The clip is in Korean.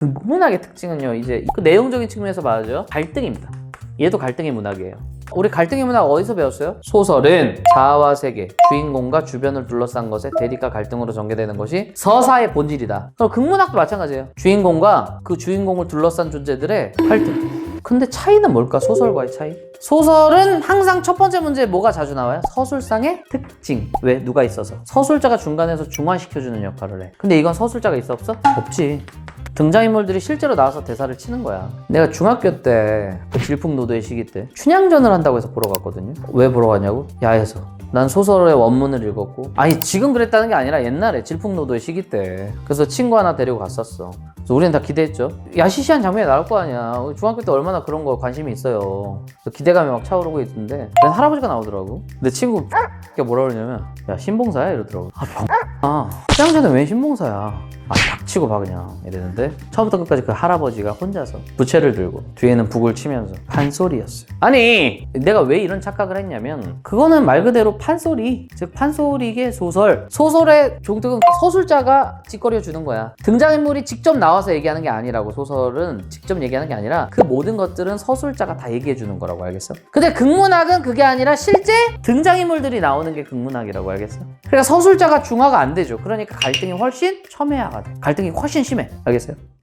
문학의 특징은요 이제 그 내용적인 측면에서 말하죠 갈등입니다 얘도 갈등의 문학이에요 우리 갈등의 문학 어디서 배웠어요? 소설은 자아와 세계, 주인공과 주변을 둘러싼 것에 대립과 갈등으로 전개되는 것이 서사의 본질이다. 그럼 극문학도 마찬가지예요. 주인공과 그 주인공을 둘러싼 존재들의 갈등. 근데 차이는 뭘까? 소설과의 차이? 소설은 항상 첫 번째 문제에 뭐가 자주 나와요? 서술상의 특징. 왜? 누가 있어서. 서술자가 중간에서 중화시켜주는 역할을 해. 근데 이건 서술자가 있어 없어? 없지. 등장인물들이 실제로 나와서 대사를 치는 거야. 내가 중학교 때 그 질풍노도의 시기 때 춘향전을 한다고 해서 보러 갔거든요. 왜 보러 갔냐고? 야에서. 난 소설의 원문을 읽었고 아니 지금 그랬다는 게 아니라 옛날에 질풍노도의 시기 때 그래서 친구 하나 데리고 갔었어 그래서 우리는 다 기대했죠 야시시한 장면이 나올 거 아니야 중학교 때 얼마나 그런 거 관심이 있어요 기대감이 막 차오르고 있는데 웬 할아버지가 나오더라고 내 친구 가 뭐라 그러냐면 야 신봉사야 이러더라고 아 병. 아 춘향전은 왜 신봉사야 아 닥치고 봐 그냥 이랬는데 처음부터 끝까지 그 할아버지가 혼자서 부채를 들고 뒤에는 북을 치면서 판소리였어요. 아니 내가 왜 이런 착각을 했냐면 그거는 말 그대로 판소리. 즉 판소리계 소설. 소설의 종특은 서술자가 찌꺼려 주는 거야. 등장인물이 직접 나와서 얘기하는 게 아니라고 소설은 직접 얘기하는 게 아니라 그 모든 것들은 서술자가 다 얘기해 주는 거라고 알겠어? 근데 극문학은 그게 아니라 실제 등장인물들이 나오는 게 극문학이라고 알겠어? 그러니까 서술자가 중화가 안 되죠. 그러니까 갈등이 훨씬 첨예화가 돼 갈등이 훨씬 심해. 알겠어요